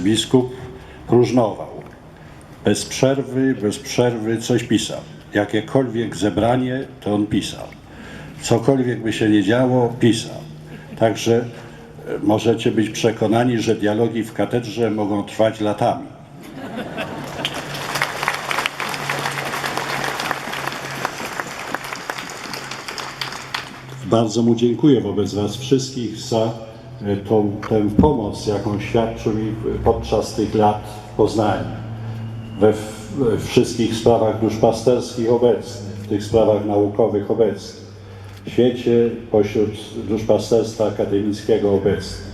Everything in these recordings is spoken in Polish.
Biskup próżnował. Bez przerwy, bez przerwy coś pisał. Jakiekolwiek zebranie, to on pisał. Cokolwiek by się nie działo, pisał. Także e, możecie być przekonani, że dialogi w katedrze mogą trwać latami. Bardzo mu dziękuję wobec Was wszystkich za tą, tę pomoc, jaką świadczył mi podczas tych lat w Poznaniu. We wszystkich sprawach duszpasterskich obecnych, w tych sprawach naukowych obecnych, w świecie pośród duszpasterstwa akademickiego obecnych.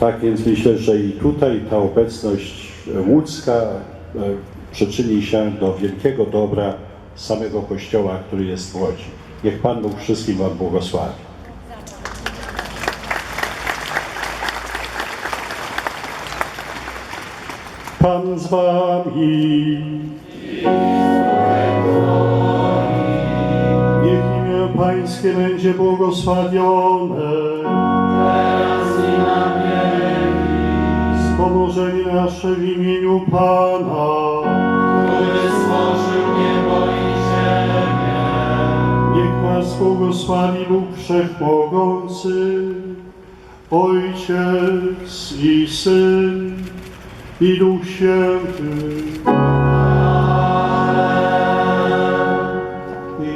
Tak więc myślę, że i tutaj ta obecność łódzka e, przyczyni się do wielkiego dobra samego Kościoła, który jest w Łodzi. Niech Pan Bóg wszystkim Wam błogosławi. Pan z Wami. Niech imię Pańskie będzie błogosławione. Wspomożenie nasze w imieniu Pana. który stworzył niebo i ziemię. Niech Was błogosławi Bóg Wszechmogący, Ojciec i Syn i Duch Święty.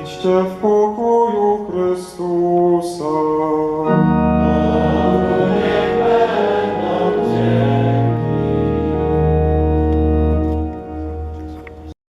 Idźcie w pokoju Chrystusa.